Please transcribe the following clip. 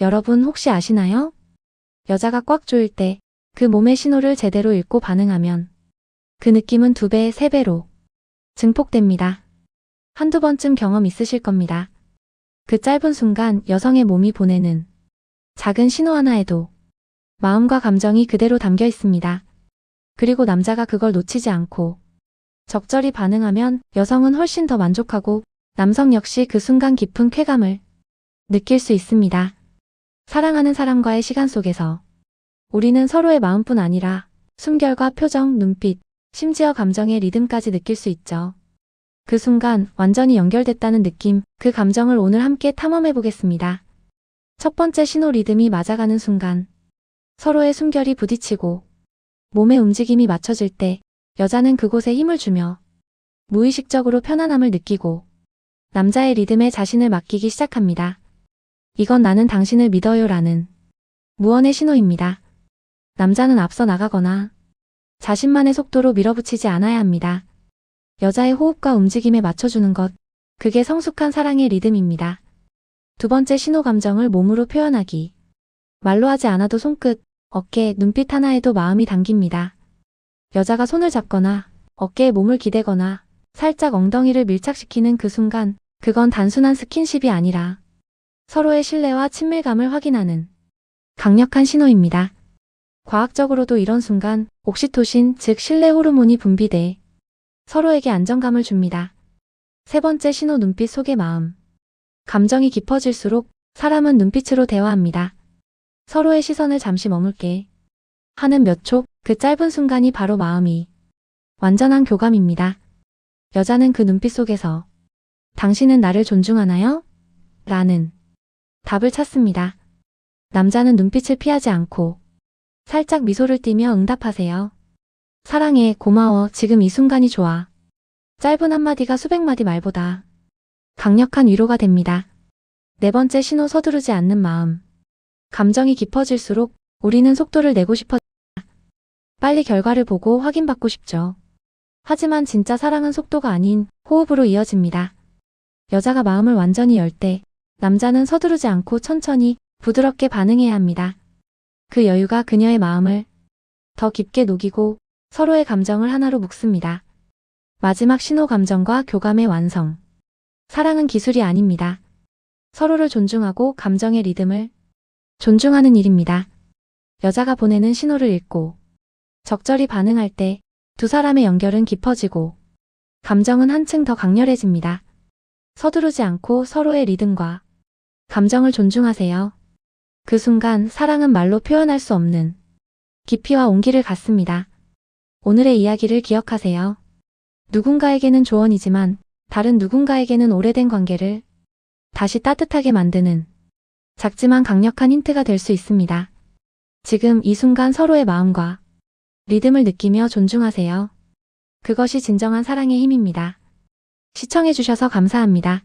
여러분 혹시 아시나요? 여자가 꽉 조일 때 그 몸의 신호를 제대로 읽고 반응하면 그 느낌은 두 배, 세 배로 증폭됩니다. 한두 번쯤 경험 있으실 겁니다. 그 짧은 순간 여성의 몸이 보내는 작은 신호 하나에도 마음과 감정이 그대로 담겨 있습니다. 그리고 남자가 그걸 놓치지 않고 적절히 반응하면 여성은 훨씬 더 만족하고 남성 역시 그 순간 깊은 쾌감을 느낄 수 있습니다. 사랑하는 사람과의 시간 속에서 우리는 서로의 마음뿐 아니라 숨결과 표정, 눈빛, 심지어 감정의 리듬까지 느낄 수 있죠. 그 순간 완전히 연결됐다는 느낌, 그 감정을 오늘 함께 탐험해 보겠습니다. 첫 번째 신호 리듬이 맞아가는 순간 서로의 숨결이 부딪히고 몸의 움직임이 맞춰질 때 여자는 그곳에 힘을 주며 무의식적으로 편안함을 느끼고 남자의 리듬에 자신을 맡기기 시작합니다. 이건 나는 당신을 믿어요 라는 무언의 신호입니다. 남자는 앞서 나가거나 자신만의 속도로 밀어붙이지 않아야 합니다. 여자의 호흡과 움직임에 맞춰주는 것, 그게 성숙한 사랑의 리듬입니다. 두 번째 신호 감정을 몸으로 표현하기. 말로 하지 않아도 손끝, 어깨, 눈빛 하나에도 마음이 담깁니다. 여자가 손을 잡거나 어깨에 몸을 기대거나 살짝 엉덩이를 밀착시키는 그 순간, 그건 단순한 스킨십이 아니라 서로의 신뢰와 친밀감을 확인하는 강력한 신호입니다. 과학적으로도 이런 순간 옥시토신, 즉 신뢰 호르몬이 분비돼 서로에게 안정감을 줍니다. 세 번째 신호 눈빛 속의 마음. 감정이 깊어질수록 사람은 눈빛으로 대화합니다. 서로의 시선을 잠시 머물게 하는 몇 초, 그 짧은 순간이 바로 마음이 완전한 교감입니다. 여자는 그 눈빛 속에서 당신은 나를 존중하나요? 라는 답을 찾습니다. 남자는 눈빛을 피하지 않고 살짝 미소를 띠며 응답하세요. 사랑해, 고마워, 지금 이 순간이 좋아. 짧은 한마디가 수백 마디 말보다 강력한 위로가 됩니다. 네 번째 신호 서두르지 않는 마음. 감정이 깊어질수록 우리는 속도를 내고 싶어 빨리 결과를 보고 확인받고 싶죠. 하지만 진짜 사랑은 속도가 아닌 호흡으로 이어집니다. 여자가 마음을 완전히 열 때 남자는 서두르지 않고 천천히 부드럽게 반응해야 합니다. 그 여유가 그녀의 마음을 더 깊게 녹이고 서로의 감정을 하나로 묶습니다. 마지막 신호 감정과 교감의 완성. 사랑은 기술이 아닙니다. 서로를 존중하고 감정의 리듬을 존중하는 일입니다. 여자가 보내는 신호를 읽고 적절히 반응할 때 두 사람의 연결은 깊어지고 감정은 한층 더 강렬해집니다. 서두르지 않고 서로의 리듬과 감정을 존중하세요. 그 순간 사랑은 말로 표현할 수 없는 깊이와 온기를 갖습니다. 오늘의 이야기를 기억하세요. 누군가에게는 조언이지만 다른 누군가에게는 오래된 관계를 다시 따뜻하게 만드는 작지만 강력한 힌트가 될 수 있습니다. 지금 이 순간 서로의 마음과 리듬을 느끼며 존중하세요. 그것이 진정한 사랑의 힘입니다. 시청해주셔서 감사합니다.